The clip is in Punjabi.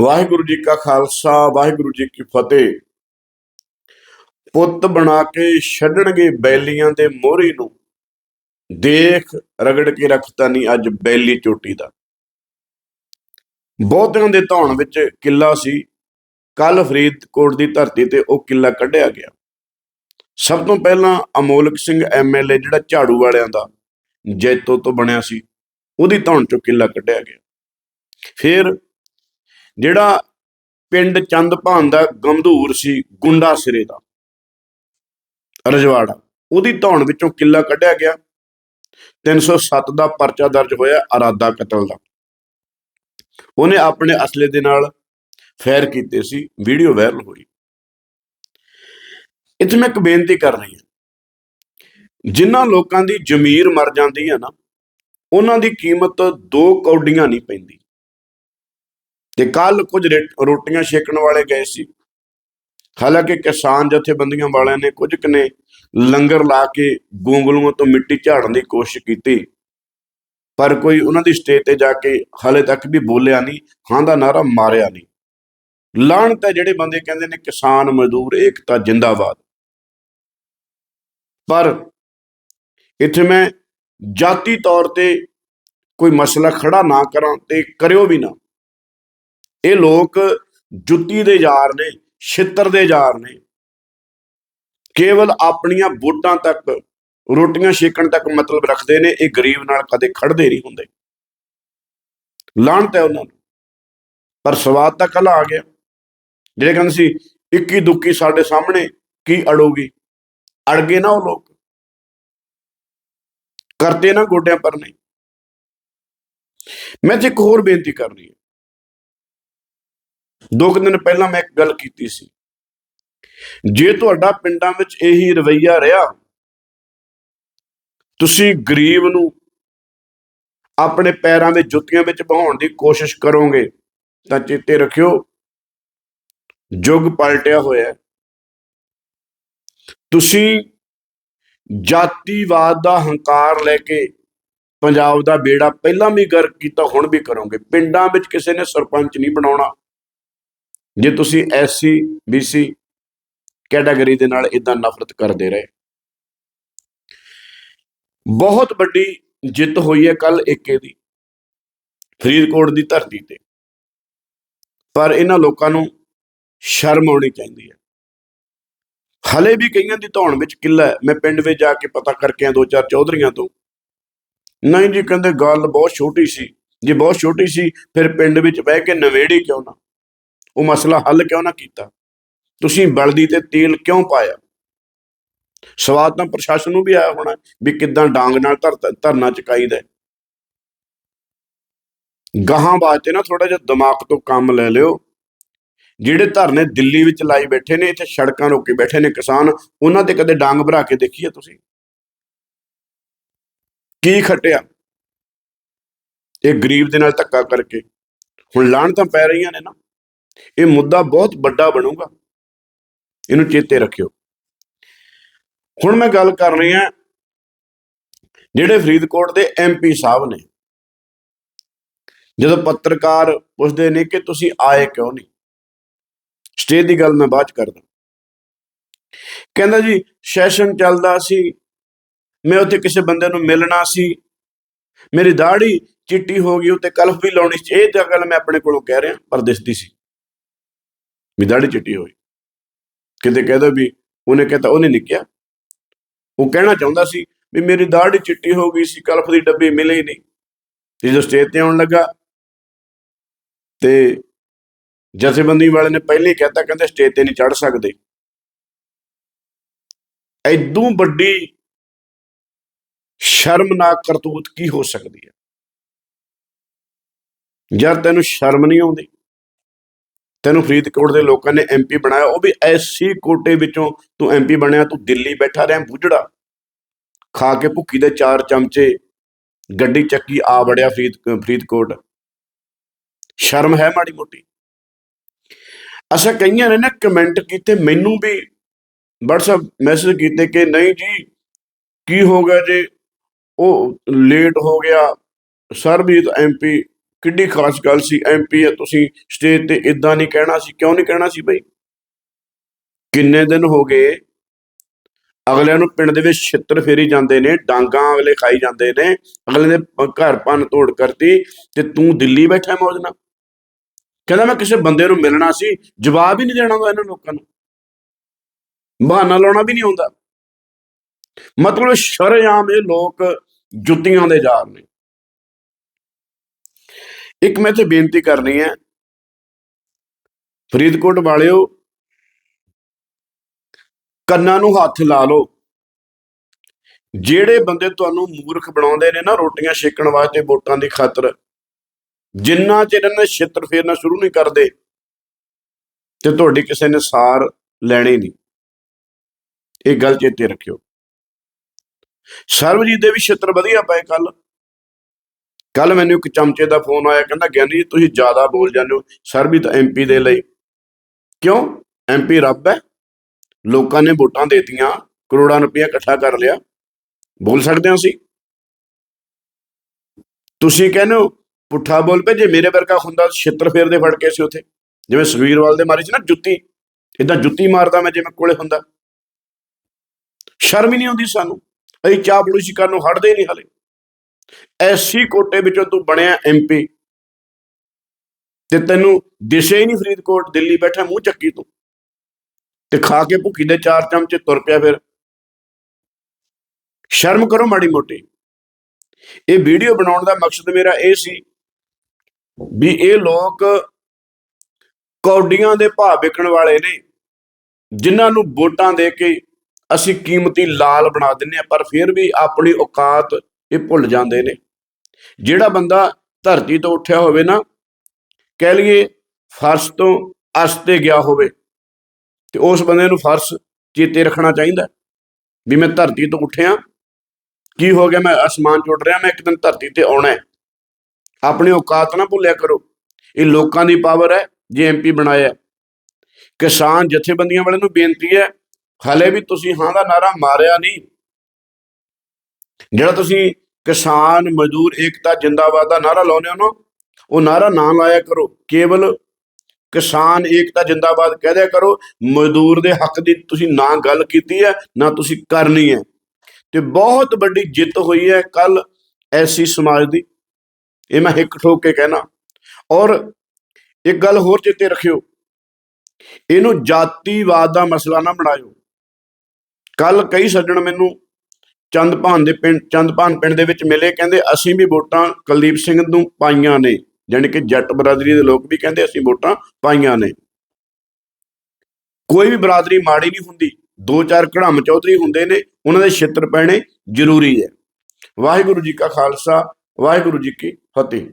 ਵਾਹਿਗੁਰੂ ਜੀ ਕਾ ਖਾਲਸਾ, ਵਾਹਿਗੁਰੂ ਜੀ ਕੀ ਫਤਿਹ। ਪੁੱਤ ਬਣਾ ਕੇ ਛੱਡਣਗੇ ਬੈਲੀਆਂ ਦੇ ਮੋਹਰੀ ਨੂੰ। ਦੇਖ, ਰਗੜ ਕੇ ਰੱਖਤਾ ਨਹੀਂ ਅੱਜ ਬੈਲੀ ਚੋਟੀ ਦਾ। ਬਹੁਤਿਆਂ ਦੇ ਧੌਣ ਵਿੱਚ ਕਿੱਲਾ ਸੀ। ਕੱਲ ਫਰੀਦਕੋਟ ਦੀ ਧਰਤੀ ਤੇ ਉਹ ਕਿੱਲਾ ਕੱਢਿਆ ਗਿਆ। ਸਭ ਤੋਂ ਪਹਿਲਾਂ ਅਮੋਲਕ ਸਿੰਘ ਐਮਐਲਏ ਜਿਹੜਾ ਝਾੜੂ ਵਾਲਿਆਂ ਦਾ ਜੈਤੋ ਤੋਂ ਬਣਿਆ ਸੀ, ਉਹਦੀ ਧੌਣ ਚੋਂ ਕਿੱਲਾ ਕੱਢਿਆ ਗਿਆ। ਫਿਰ ਜਿਹੜਾ ਪਿੰਡ ਚੰਦ ਭਾਨ ਦਾ ਗੰਧੂਰ ਸੀ, ਗੁੰਡਾ ਸਿਰੇ ਦਾ, ਰਜਵਾੜਾ, ਉਹਦੀ ਧੌਣ ਵਿੱਚੋਂ ਕਿੱਲਾ ਕੱਢਿਆ ਗਿਆ। 307 ਦਾ ਪਰਚਾ ਦਰਜ ਹੋਇਆ ਅਰਾਦਾ ਕਤਲ ਦਾ। ਉਹਨੇ ਆਪਣੇ ਅਸਲੇ ਦੇ ਨਾਲ ਫੈਰ ਕੀਤੇ ਸੀ, ਵੀਡੀਓ ਵਾਇਰਲ ਹੋਈ। ਇੱਥੇ ਮੈਂ ਇੱਕ ਬੇਨਤੀ ਕਰ ਰਹੀ ਹਾਂ। ਜਿਨ੍ਹਾਂ ਲੋਕਾਂ ਦੀ ਜ਼ਮੀਰ ਮਰ ਜਾਂਦੀ ਹੈ ਨਾ, ਉਹਨਾਂ ਦੀ ਕੀਮਤ ਦੋ ਕੌਡੀਆਂ ਨਹੀਂ ਪੈਂਦੀ। ਤੇ ਕੱਲ ਕੁਝ ਰੇ- ਰੋਟੀਆਂ ਛੇਕਣ ਵਾਲੇ ਗਏ ਸੀ। ਹਾਲਾਂਕਿ ਕਿਸਾਨ ਜਥੇਬੰਦੀਆਂ ਵਾਲਿਆਂ ਨੇ ਕੁਝ ਕੁ ਲੰਗਰ ਲਾ ਕੇ ਗੋਂਗਲੂਆਂ ਤੋਂ ਮਿੱਟੀ ਝਾੜਨ ਦੀ ਕੋਸ਼ਿਸ਼ ਕੀਤੀ। ਪਰ ਕੋਈ ਉਹਨਾਂ ਦੀ ਸਟੇਜ ਤੇ ਜਾ ਕੇ ਹਾਲੇ ਤੱਕ ਵੀ ਬੋਲਿਆ ਨਹੀਂ ਹਾਂ ਦਾ ਨਾਰਾ ਮਾਰਿਆ ਨਹੀਂ। ਲਾਹਣਤ ਹੈ ਜਿਹੜੇ ਬੰਦੇ ਕਹਿੰਦੇ ਨੇ ਕਿਸਾਨ ਮਜ਼ਦੂਰ ਏਕਤਾ ਜਿੰਦਾਬਾਦ। ਪਰ ਇੱਥੇ ਮੈਂ ਜਾਤੀ ਤੌਰ ਤੇ ਕੋਈ ਮਸਲਾ ਖੜਾ ਨਾ ਕਰਾਂ ਤੇ ਕਰਿਓ ਵੀ ਨਾ। ਇਹ ਲੋਕ ਜੁੱਤੀ ਦੇ ਯਾਰ ਨੇ, ਛਿੱਤਰ ਦੇ ਯਾਰ ਨੇ। ਕੇਵਲ ਆਪਣੀਆਂ ਵੋਟਾਂ ਤੱਕ, ਰੋਟੀਆਂ ਛੇਕਣ ਤੱਕ ਮਤਲਬ ਰੱਖਦੇ ਨੇ, ਇਹ ਗਰੀਬ ਨਾਲ ਕਦੇ ਖੜਦੇ ਨਹੀਂ ਹੁੰਦੇ। ਲਾਹਣਤ ਹੈ ਉਹਨਾਂ ਨੂੰ। ਪਰ ਸਵਾਦ ਤਾਂ ਕੱਲ ਆ ਗਿਆ। ਜਿਹੜੇ ਕਹਿੰਦੇ ਸੀ, ਇੱਕੀ ਦੁੱਕੀ ਸਾਡੇ ਸਾਹਮਣੇ, ਕੀ ਅੜੋਗੀ? ਅੜ ਗਏ ਨਾ ਉਹ ਲੋਕ। ਕਰਤੇ ਨਾ ਗੋਡਿਆਂ ਪਰ ਨਹੀਂ। ਮੈਂ ਤੇ ਇੱਕ ਹੋਰ ਬੇਨਤੀ ਕਰਨੀ ਹੈ। ਦੋ ਕੁ ਦਿਨ ਪਹਿਲਾਂ ਮੈਂ ਇੱਕ ਗੱਲ ਕੀਤੀ ਸੀ। ਜੇ ਤੁਹਾਡਾ ਪਿੰਡਾਂ ਵਿੱਚ ਇਹੀ ਰਵਈਆ ਰਿਹਾ, ਤੁਸੀਂ ਗਰੀਬ ਨੂੰ ਆਪਣੇ ਪੈਰਾਂ ਦੇ ਜੁੱਤੀਆਂ ਵਿੱਚ ਬਹਾਉਣ ਦੀ ਕੋਸ਼ਿਸ਼ ਕਰੋਗੇ, ਤਾਂ ਚੇਤੇ ਰੱਖਿਓ ਯੁੱਗ ਪਲਟਿਆ ਹੋਇਆ ਤੁਸੀਂ ਜਾਤੀਵਾਦ ਦਾ ਹੰਕਾਰ ਲੈ ਕੇ ਪੰਜਾਬ ਦਾ ਬੇੜਾ ਪਹਿਲਾਂ ਵੀ ਗਰ ਕੀਤਾ, ਹੁਣ ਵੀ ਕਰੋਗੇ। ਪਿੰਡਾਂ ਵਿੱਚ ਕਿਸੇ ਨੇ ਸਰਪੰਚ ਨਹੀਂ ਬਣਾਉਣਾ। ਜੇ ਤੁਸੀਂ ਐਸਸੀ ਬੀਸੀ ਕੈਟਾਗਰੀ ਦੇ ਨਾਲ ਇਦਾਂ ਨਫ਼ਰਤ ਕਰਦੇ ਰਹੇ। ਬਹੁਤ ਵੱਡੀ ਜਿੱਤ ਹੋਈ ਹੈ ਕੱਲ ਏਕੇ ਦੀ, ਫਰੀਦਕੋਟ ਦੀ ਧਰਤੀ ਤੇ। ਪਰ ਇਹਨਾਂ ਲੋਕਾਂ ਨੂੰ ਸ਼ਰਮ ਆਉਣੀ ਚਾਹੀਦੀ ਹੈ। ਹਲੇ ਵੀ ਕਈਆਂ ਦੀ ਧੌਣ ਵਿੱਚ ਕਿੱਲਾ ਹੈ। ਮੈਂ ਪਿੰਡ ਵਿੱਚ ਜਾ ਕੇ ਪਤਾ ਕਰਕੇ ਆ ਦੋ ਚਾਰ ਚੌਧਰੀਆਂ ਤੋਂ। ਨਹੀਂ ਜੀ, ਕਹਿੰਦੇ ਗੱਲ ਬਹੁਤ ਛੋਟੀ ਸੀ। ਜੇ ਬਹੁਤ ਛੋਟੀ ਸੀ, ਫਿਰ ਪਿੰਡ ਵਿੱਚ ਬਹਿ ਕੇ ਨਵੇੜੀ ਕਿਉਂ ਨਾ? ਉਹ ਮਸਲਾ ਹੱਲ ਕਿਉਂ ਨਾ ਕੀਤਾ? ਤੁਸੀਂ ਬਲਦੀ ਤੇ ਤੇਲ ਕਿਉਂ ਪਾਇਆ? ਸਵਾਦ ਤਾਂ ਪ੍ਰਸ਼ਾਸਨ ਨੂੰ ਵੀ ਆਇਆ ਹੋਣਾ ਵੀ ਕਿੱਦਾਂ ਡਾਂਗ ਨਾਲ ਧਰ ਧਰਨਾ ਚਕਾਈਦਾ ਹੈ। ਗਾਹਾਂ ਵਾਸਤੇ ਨਾ ਥੋੜਾ ਜਿਹਾ ਦਿਮਾਗ ਤੋਂ ਕੰਮ ਲੈ ਲਿਓ। ਜਿਹੜੇ ਧਰਨੇ ਦਿੱਲੀ ਵਿੱਚ ਲਾਈ ਬੈਠੇ ਨੇ, ਇੱਥੇ ਸੜਕਾਂ ਰੋਕੇ ਬੈਠੇ ਨੇ ਕਿਸਾਨ, ਉਹਨਾਂ ਤੇ ਕਦੇ ਡਾਂਗ ਭਰਾ ਕੇ ਦੇਖੀ ਹੈ ਤੁਸੀਂ? ਕੀ ਖਟਿਆ? ਇਹ ਗਰੀਬ ਦੇ ਨਾਲ ਧੱਕਾ ਕਰਕੇ। ਹੁਣ ਲਾਣ ਤਾਂ ਪੈ ਰਹੀਆਂ ਨੇ ਨਾ। ਇਹ ਮੁੱਦਾ ਬਹੁਤ ਵੱਡਾ ਬਣੂਗਾ। ਇਹਨੂੰ ਚੇਤੇ ਰੱਖਿਓ। ਹੁਣ ਮੈਂ ਗੱਲ ਕਰ ਰਹੀ ਹਾਂ ਜਿਹੜੇ ਫਰੀਦਕੋਟ ਦੇ ਐਮਪੀ ਸਾਹਿਬ ਨੇ। ਜਦੋਂ ਪੱਤਰਕਾਰ ਪੁੱਛਦੇ ਨੇ ਕਿ ਤੁਸੀਂ ਆਏ ਕਿਉਂ ਨਹੀਂ? ਸਟੇ ਦੀ ਗੱਲ ਮੈਂ ਬਾਅਦ ਚ ਕਰਦਾ। ਕਹਿੰਦਾ ਜੀ, ਸੈਸ਼ਨ ਚੱਲਦਾ ਸੀ। ਮੈਂ ਉੱਥੇ ਕਿਸੇ ਬੰਦੇ ਨੂੰ ਮਿਲਣਾ ਸੀ। ਮੇਰੀ ਦਾੜੀ ਚਿੱਟੀ ਹੋ ਗਈ, ਉੱਤੇ ਕਲਫ ਵੀ ਲਾਉਣੀ ਸੀ। ਇਹ ਗੱਲ ਮੈਂ ਆਪਣੇ ਕੋਲੋਂ ਕਹਿ ਰਿਹਾ ਪਰ ਦਿਸਦੀ ਸੀ। ਵੀ ਦਾੜੀ ਚਿੱਟੀ ਹੋਈ। ਕਿਤੇ ਕਹਦਾ ਵੀ ਉਹਨੇ ਕਹਤਾ ਉਹਨੇ ਨਿਕਿਆ। ਉਹ ਕਹਿਣਾ ਚਾਹੁੰਦਾ ਸੀ ਵੀ ਮੇਰੀ ਦਾੜੀ ਚਿੱਟੀ ਹੋ ਗਈ ਸੀ ਕਲਫ ਦੀ ਡੱਬੀ ਮਿਲੇ ਹੀ ਨਹੀਂ। ਜਦੋਂ ਸਟੇਜ ਤੇ ਆਉਣ ਲੱਗਾ ਤੇ ਜਥੇਬੰਦੀ ਵਾਲੇ ਨੇ ਪਹਿਲੇ ਕਹਿਤਾ, ਕਹਿੰਦੇ ਸਟੇਜ ਤੇ ਨਹੀਂ ਚੜ ਸਕਦੇ। ਐਦੋਂ ਵੱਡੀ ਸ਼ਰਮਨਾਕ ਕਰਤੂਤ ਕੀ ਹੋ ਸਕਦੀ ਹੈ? ਜਦ ਤੈਨੂੰ ਸ਼ਰਮ ਨਹੀਂ ਆਉਂਦੀ ਤੈਨੂੰ ਫਰੀਦਕੋਟ ਦੇ ਲੋਕਾਂ ਨੇ ਐਮਪੀ ਬਣਾਇਆ, ਉਹ ਵੀ ਐਸੀ ਕੋਟੇ ਵਿੱਚੋਂ ਤੂੰ ਐਮਪੀ ਬਣਿਆ, ਤੂੰ ਦਿੱਲੀ ਬੈਠਾ ਰਿਹਾ, ਬੁੱਝੜਾ। ਖਾ ਕੇ ਭੁੱਕੀ ਦੇ ਚਾਰ ਚਮਚੇ, ਗੱਡੀ ਚੱਕੀ ਆ ਵੜਿਆ ਫਰੀਦ, ਫਰੀਦਕੋਟ। ਸ਼ਰਮ ਹੈ ਮਾੜੀ ਮੋਟੀ। ਅਸਾਂ ਕਈਆਂ ਨੇ ਨਾ ਕਮੈਂਟ ਕੀਤੇ, ਮੈਨੂੰ ਵੀ WhatsApp ਮੈਸੇਜ ਕੀਤੇ ਕਿ ਨਹੀਂ ਜੀ, ਕੀ ਹੋ ਗਿਆ ਜੇ? ਉਹ ਲੇਟ ਹੋ ਗਿਆ। ਸਰਬਜੀਤ ਐਮਪੀ ਕਿੱਡੀ ਖਾਸ ਗੱਲ ਸੀ ਐਮਪੀ ਹੈ ਤੁਸੀਂ ਸਟੇਜ ਤੇ ਇਦਾਂ ਨਹੀਂ ਕਹਿਣਾ ਸੀ, ਕਿਉਂ ਨਹੀਂ ਕਹਿਣਾ ਸੀ ਬਈ? ਕਿੰਨੇ ਦਿਨ ਹੋ ਗਏ, ਅਗਲਿਆਂ ਨੂੰ ਪਿੰਡ ਦੇ ਵਿੱਚ ਛਿੱਤਰ ਫੇਰੀ ਜਾਂਦੇ ਨੇ, ਡਾਂਗਾ ਅਗਲੇ ਖਾਈ ਜਾਂਦੇ ਨੇ, ਅਗਲੇ ਦੇ ਘਰ ਭੰਨ ਤੋੜ ਕਰਤੀ ਤੇ ਤੂੰ ਦਿੱਲੀ ਬੈਠਾ ਮੌਜ ਨਾਲ। ਕਹਿੰਦਾ ਮੈਂ ਕਿਸੇ ਬੰਦੇ ਨੂੰ ਮਿਲਣਾ ਸੀ, ਜਵਾਬ ਹੀ ਨਹੀਂ ਦੇਣਾ ਹੁੰਦਾ ਇਹਨਾਂ ਲੋਕਾਂ ਨੂੰ। ਬਹਾਨਾ ਲਾਉਣਾ ਵੀ ਨਹੀਂ ਆਉਂਦਾ। ਮਤਲਬ ਸ਼ਰੇਆਮ ਇਹ ਲੋਕ ਜੁੱਤੀਆਂ ਦੇ ਜਾਰ ਨੇ। ਇੱਕ ਮੈਂ ਤੇ ਬੇਨਤੀ ਕਰਨੀ ਹੈ, ਫਰੀਦਕੋਟ ਵਾਲਿਓ, ਕੰਨਾਂ ਨੂੰ ਹੱਥ ਲਾ ਲਓ। ਜਿਹੜੇ ਬੰਦੇ ਤੁਹਾਨੂੰ ਮੂਰਖ ਬਣਾਉਂਦੇ ਨੇ ਨਾ, ਰੋਟੀਆਂ ਛੇਕਣ ਵਾਸਤੇ ਵੋਟਾਂ ਦੀ ਖਾਤਰ, ਜਿੰਨਾ ਚਿਰ ਇਹਨਾਂ ਨੇ ਛਿੱਤਰ ਫੇਰਨਾ ਸ਼ੁਰੂ ਨਹੀਂ ਕਰਦੇ, ਤੇ ਤੁਹਾਡੀ ਕਿਸੇ ਨੇ ਸਾਰ ਲੈਣੀ ਨਹੀਂ। ਇਹ ਗੱਲ ਚੇਤੇ ਰੱਖਿਓ। ਸਰਬਜੀਤ ਦੇ ਵੀ ਛਿੱਤਰ ਵਧੀਆ ਪਏ ਕੱਲ ਕੱਲ ਮੈਨੂੰ ਇੱਕ ਚਮਚੇ ਦਾ ਫੋਨ ਆਇਆ, ਕਹਿੰਦਾ, ਗਿਆਨੀ ਜੀ, ਤੁਸੀਂ ਜ਼ਿਆਦਾ ਬੋਲ ਜਾਂਦੇ ਹੋ। ਸਰ ਵੀ ਸਰਬਜੀਤ ਐਮਪੀ ਦੇ ਲਈ। ਕਿਉਂ? ਐਮਪੀ ਰੱਬ ਹੈ। ਲੋਕਾਂ ਨੇ ਵੋਟਾਂ ਦੇਤੀਆਂ, ਕਰੋੜਾਂ ਰੁਪਇਆ ਇਕੱਠਾ ਕਰ ਲਿਆ। ਬੋਲ ਸਕਦੇ ਹਾਂ ਅਸੀਂ? ਤੁਸੀਂ ਕਹਿੰਦੇ ਹੋ, ਪੁੱਠਾ ਬੋਲ ਪਏ, ਜੇ ਮੇਰੇ ਵਰਗਾ ਹੁੰਦਾ ਤਾਂ ਛਿੱਤਰ ਫੇਰਦੇ ਫੜ ਕੇ ਸੀ ਉੱਥੇ। ਜਿਵੇਂ ਸੁਖਵੀਰਵਾਲ ਦੇ ਮਾਰੀ ਸੀ ਨਾ, ਜੁੱਤੀ। ਇਦਾਂ ਜੁੱਤੀ ਮਾਰਦਾ ਮੈਂ, ਜਿਵੇਂ ਕੋਲੇ ਹੁੰਦਾ। ਸ਼ਰਮ ਹੀ ਨਹੀਂ ਆਉਂਦੀ ਸਾਨੂੰ। ਅਸੀਂ ਚਾਹ ਪੜੂਸੀ ਕਰਨ ਨੂੰ ਹਟਦੇ ਹੀ ਨਹੀਂ ਹਲੇ। ਐਸੀ ਕੋਟੇ ਵਿੱਚੋਂ ਤੂੰ ਬਣਿਆ ਐਮਪੀ ਤੇ ਤੈਨੂੰ ਦਿਸੇ ਹੀ ਨਹੀਂ ਫਰੀਦਕੋਟ, ਦਿੱਲੀ ਬੈਠਾ ਮੂੰਹ ਚੱਕੀ ਤੂੰ। ਤੇ ਖਾ ਕੇ ਭੁੱਖੀ ਦੇ ਚਾਰ ਚਮਚੇ ਤੁਰ ਪਿਆ ਫਿਰ। ਸ਼ਰਮ ਕਰੋ ਮਾੜੀ ਮੋਟੀ। ਇਹ ਵੀਡੀਓ ਬਣਾਉਣ ਦਾ ਮਕਸਦ ਮੇਰਾ ਇਹ ਸੀ ਵੀ ਇਹ ਲੋਕ ਕੌਡੀਆਂ ਦੇ ਭਾਅ ਵਿਕਣ ਵਾਲੇ ਨੇ, ਜਿਨ੍ਹਾਂ ਨੂੰ ਵੋਟਾਂ ਦੇ ਕੇ ਅਸੀਂ ਕੀਮਤੀ ਲਾਲ ਬਣਾ ਦਿੰਨੇ ਆ, ਪਰ ਫਿਰ ਵੀ ਆਪਣੀ ਔਕਾਤ ਇਹ ਭੁੱਲ ਜਾਂਦੇ ਨੇ। ਜਿਹੜਾ ਬੰਦਾ ਧਰਤੀ ਤੋਂ ਉੱਠਿਆ ਹੋਵੇ ਨਾ, ਕਹਿ ਲਈਏ ਫਰਸ਼ ਤੋਂ ਅਸ ਤੇ ਗਿਆ ਹੋਵੇ, ਤੇ ਉਸ ਬੰਦੇ ਨੂੰ ਫਰਸ਼ ਚੇਤੇ ਰੱਖਣਾ ਚਾਹੀਦਾ ਵੀ ਮੈਂ ਧਰਤੀ ਤੋਂ ਉੱਠਿਆ, ਕੀ ਹੋ ਗਿਆ, ਮੈਂ ਅਸਮਾਨ ਚੁੱਟ ਰਿਹਾ, ਮੈਂ ਇੱਕ ਦਿਨ ਧਰਤੀ ਤੇ ਆਉਣਾ ਹੈ। ਆਪਣੀ ਔਕਾਤ ਨਾ ਭੁੱਲਿਆ ਕਰੋ। ਇਹ ਲੋਕਾਂ ਦੀ ਪਾਵਰ ਹੈ, ਜੇ ਐਮਪੀ ਬਣਾਇਆ ਕਿਸਾਨ ਜਥੇਬੰਦੀਆਂ ਵਾਲਿਆਂ ਨੂੰ ਬੇਨਤੀ ਹੈ, ਹਲੇ ਵੀ ਤੁਸੀਂ ਹਾਂ ਦਾ ਨਾਰਾ ਮਾਰਿਆ ਨਹੀਂ। ਜਿਹੜਾ ਤੁਸੀਂ ਕਿਸਾਨ, ਮਜ਼ਦੂਰ, ਏਕਤਾ, ਜਿੰਦਾਬਾਦ ਦਾ ਨਾਰਾ ਲਾਉਂਦੇ ਹੋ ਨਾ, ਉਹ ਨਾਰਾ ਨਾ ਲਾਇਆ ਕਰੋ। ਕੇਵਲ ਕਿਸਾਨ, ਏਕਤਾ, ਜਿੰਦਾਬਾਦ ਕਹਿ ਦਿਆ ਕਰੋ, ਮਜ਼ਦੂਰ ਦੇ ਹੱਕ ਦੀ ਤੁਸੀਂ ਨਾ ਗੱਲ ਕੀਤੀ ਹੈ, ਨਾ ਤੁਸੀਂ ਕਰਨੀ ਹੈ। ਤੇ ਬਹੁਤ ਵੱਡੀ ਜਿੱਤ ਹੋਈ ਹੈ ਕੱਲ ਐਸੀ ਸਮਾਜ ਦੀ। ਇਹ ਮੈਂ ਹਿੱਕ ਠੋਕ ਕੇ ਕਹਿਣਾ। ਔਰ ਇੱਕ ਗੱਲ ਹੋਰ ਚੇਤੇ ਰੱਖਿਓ। ਇਹਨੂੰ ਜਾਤੀਵਾਦ ਦਾ ਮਸਲਾ ਨਾ ਬਣਾਇਓ। ਕੱਲ ਕਈ ਸੱਜਣ ਮੈਨੂੰ ਚੰਦਪਾਨ ਦੇ ਪਿੰਡ ਚੰਦਪਾਨ ਪਿੰਡ ਦੇ ਵਿੱਚ ਮਿਲੇ, ਕਹਿੰਦੇ ਅਸੀਂ ਵੀ ਵੋਟਾਂ ਕੁਲਦੀਪ ਸਿੰਘ ਨੂੰ ਪਾਈਆਂ ਨੇ, ਜਾਣੀ ਕਿ ਜੱਟ ਬਰਾਦਰੀ ਦੇ ਲੋਕ ਵੀ ਕਹਿੰਦੇ ਅਸੀਂ ਵੋਟਾਂ ਪਾਈਆਂ ਨੇ। ਕੋਈ ਵੀ ਬਰਾਦਰੀ ਮਾੜੀ ਨਹੀਂ ਹੁੰਦੀ ਦੋ ਚਾਰ ਘੜਮ ਚੌਧਰੀ ਹੁੰਦੇ ਨੇ, ਉਹਨਾਂ ਦੇ ਛਿੱਤਰ ਪੈਣੇ ਜ਼ਰੂਰੀ ਹੈ। ਵਾਹਿਗੁਰੂ ਜੀ ਕਾ ਖਾਲਸਾ, ਵਾਹਿਗੁਰੂ ਜੀ ਕੀ ਫਤਿਹ।